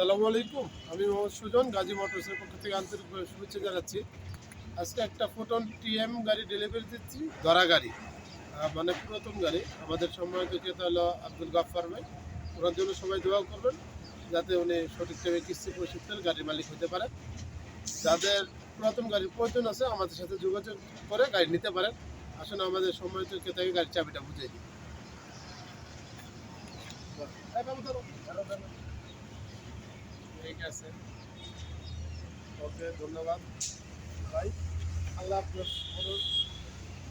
সালামু আলাইকুম। আমি মোহাম্মদ সুজন, গাজী মোটরসের পক্ষ থেকে আন্তরিক শুভেচ্ছা জানাচ্ছি। আজকে একটা ফোটন টিএম গাড়ি ডেলিভারি দিচ্ছি, ধরা গাড়ি। মানে পুরাতন গাড়ি। আমাদের সম্মানিত ক্রেতা হলো আব্দুল গাফফার ভাই। ওনার জন্য সবাই দোয়া করবেন, যাতে উনি সঠিক টাইমে কিস্তি পরিশোধ করে গাড়ির মালিক হতে পারেন। যাদের পুরাতন গাড়ির প্রয়োজন আছে, আমাদের সাথে যোগাযোগ করে গাড়ি নিতে পারেন। আসলে আমাদের সম্মানিত ক্রেতাকে গাড়ির চাবিটা বুঝিয়ে দিই এই বাবু ধরো, ধরো, ধরো। ঠিক আছে। ওকে, ধন্যবাদ। ভাই, আল্লাহ আপনার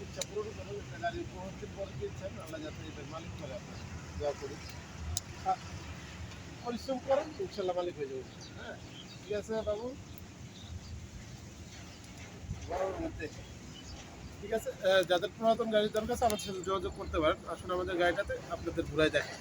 ইচ্ছা পূরণ করেন, একটা গাড়ি পৌঁছতে পরে দিচ্ছেন আল্লাহ যাতে এটার মালিক করে আপনার দোয়া করি। পরিশ্রম করেন, ইনশাল্লাহ মালিক হয়ে যাবেন। হ্যাঁ ঠিক আছে বাবু। ঠিক আছে যাদের পুরাতন গাড়ির দরকার আছে, আমাদের সাথে যোগাযোগ করতে পারেন। আসলে আমাদের গাড়িটাতে, আপনাদের ঘুরাই দেখেন